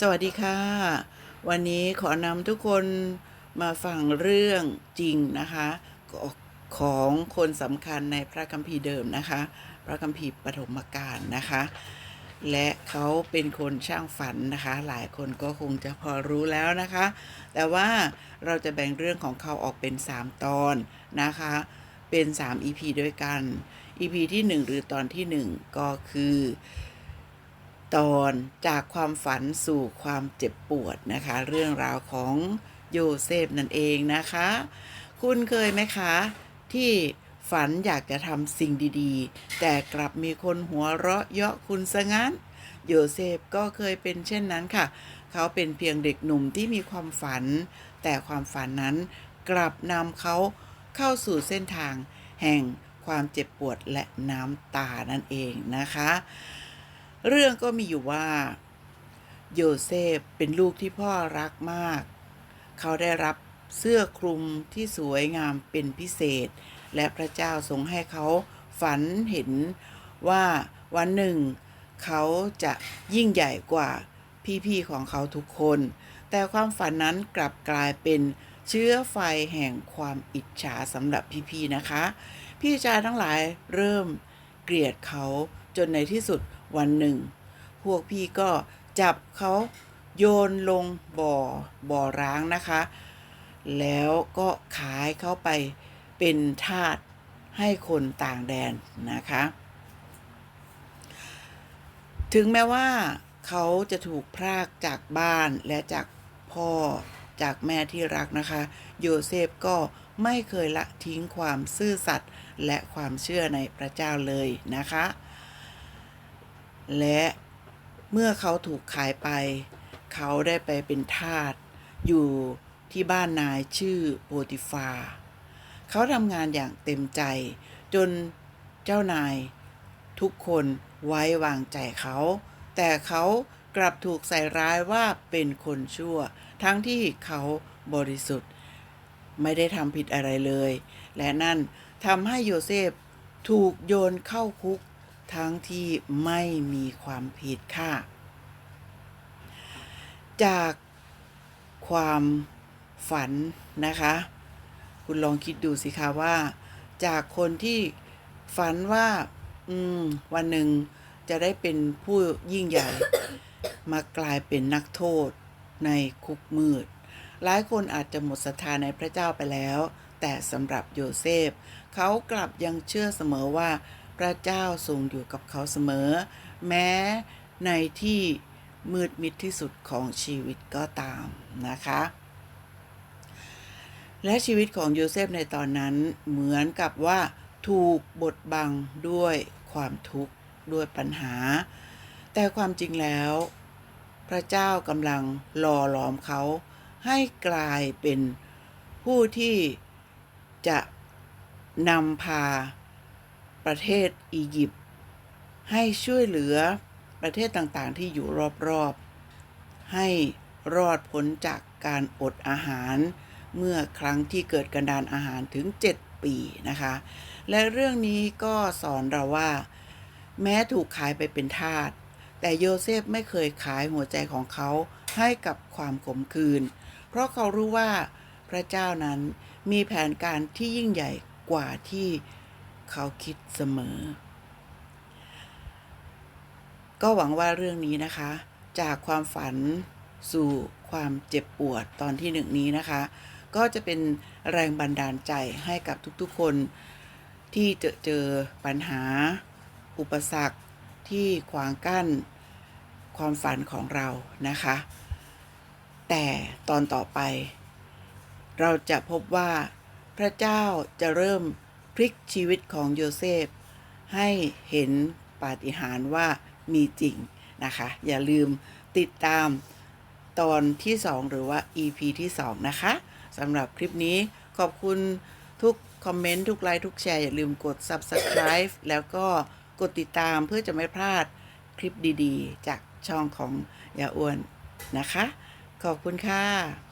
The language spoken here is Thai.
สวัสดีค่ะ วันนี้ขอนำทุกคนมาฟังเรื่องจริงนะคะ ของคนสำคัญในพระคัมภีร์เดิมนะคะ พระคัมภีร์ปฐมกาลนะคะ และเขาเป็นคนช่างฝันนะคะ หลายคนก็คงจะพอรู้แล้วนะคะ แต่ว่าเราจะแบ่งเรื่องของเขาออกเป็น 3 ตอนนะคะ เป็น 3 EP ด้วยกัน EP ที่ 1 หรือตอนที่ 1 ก็คือ ตอนจากความฝันสู่ความเจ็บปวดนะคะ เรื่องราวของโยเซฟนั่นเองนะคะ คุณเคยไหมคะ ที่ฝันอยากจะทำสิ่งดีๆ แต่กลับมีคนหัวเราะเยาะคุณซะงั้น โยเซฟก็เคยเป็นเช่นนั้นค่ะ เขาเป็นเพียงเด็กหนุ่มที่มีความฝัน แต่ความฝันนั้นกลับนำเขาเข้าสู่เส้นทางแห่งความเจ็บปวดและน้ำตานั่นเองนะคะ เรื่องก็มีอยู่ว่า โยเซฟเป็นลูกที่พ่อรักมาก เขาได้รับเสื้อคลุมที่สวยงามเป็นพิเศษ และพระเจ้าทรงให้เขาฝันเห็นว่าวันหนึ่ง เขาจะยิ่งใหญ่กว่าพี่ๆของเขาทุกคน แต่ความฝันนั้นกลับกลายเป็นเชื้อไฟแห่งความอิจฉาสำหรับพี่ๆนะคะ พี่ชายทั้งหลายเริ่มเกลียดเขาจนในที่สุด วันหนึ่ง พวกพี่ก็จับเขาโยนลงบ่อบ่อร้างนะคะ แล้วก็ขายเขาไปเป็นทาสให้คนต่างแดนนะคะ ถึงแม้ว่าเขาจะถูกพรากจากบ้านและจากพ่อจากแม่ที่รักนะคะ โยเซฟก็ไม่เคยละทิ้งความซื่อสัตย์และความเชื่อในพระเจ้าเลยนะคะ และเมื่อเขาถูกขายไป เขาได้ไปเป็นทาสอยู่ที่บ้านนายชื่อโปติฟา เขาทำงานอย่างเต็มใจ จนเจ้านายทุกคนไว้วางใจเขา แต่เขากลับถูกใส่ร้ายว่าเป็นคนชั่ว ทั้งที่เขาบริสุทธิ์ ไม่ได้ทำผิดอะไรเลย และนั่นทำให้โยเซฟถูกโยนเข้าคุก ทั้งที่ไม่มีความผิดค่ะ จากความฝันนะคะ คุณลองคิดดูสิคะว่า จากคนที่ฝันว่าอืมวันหนึ่งจะได้เป็นผู้ยิ่งใหญ่ มากลายเป็นนักโทษในคุกมืด หลายคนอาจจะหมดศรัทธาในพระเจ้าไปแล้ว แต่สำหรับโยเซฟ เขากลับยังเชื่อเสมอว่า พระเจ้าทรงอยู่กับเขาเสมอ แม้ในที่มืดมิดที่สุดของชีวิตก็ตามนะคะ และชีวิตของโยเซฟในตอนนั้นเหมือนกับว่าถูกบดบังด้วยความทุกข์ด้วยปัญหา แต่ความจริงแล้ว พระเจ้ากำลังหล่อหลอมเขาให้กลายเป็นผู้ที่จะนำพา ประเทศอียิปต์ให้ช่วยเหลือประเทศต่างๆ ที่อยู่รอบๆ ให้รอดพ้นจากการอดอาหารเมื่อครั้งที่เกิดกันดานอาหารถึง 7 ปีนะคะ และเรื่องนี้ก็สอนเราว่า แม้ถูกขายไปเป็นทาสแต่โยเซฟไม่เคยขายหัวใจของเขาให้กับความขมคืนเพราะเขารู้ว่าพระเจ้านั้นมีแผนการที่ยิ่งใหญ่กว่าที่ เขาคิดเสมอ ก็หวังว่าเรื่องนี้นะคะ จากความฝันสู่ความเจ็บปวดตอนที่หนึ่งนี้นะคะ ก็จะเป็นแรงบันดาลใจให้กับทุกๆคนที่เจอเจอปัญหา อุปสรรคที่ขวางกั้นความฝันของเรานะคะ แต่ตอนต่อไป เราจะพบว่าพระเจ้าจะเริ่ม พลิกชีวิตของโยเซฟ ให้เห็นปาฏิหาริย์ว่ามีจริงนะคะ อย่าลืมติดตามตอนที่ 2 หรือว่า EP ที่ 2 นะคะสำหรับคลิปนี้ขอบคุณทุกคอมเมนต์ ทุกไลค์ ทุกแชร์ อย่าลืมกด Subscribe แล้วก็กดติดตามเพื่อจะไม่พลาดคลิปดีๆ จากช่องของยาอ้วนนะคะ ขอบคุณค่ะ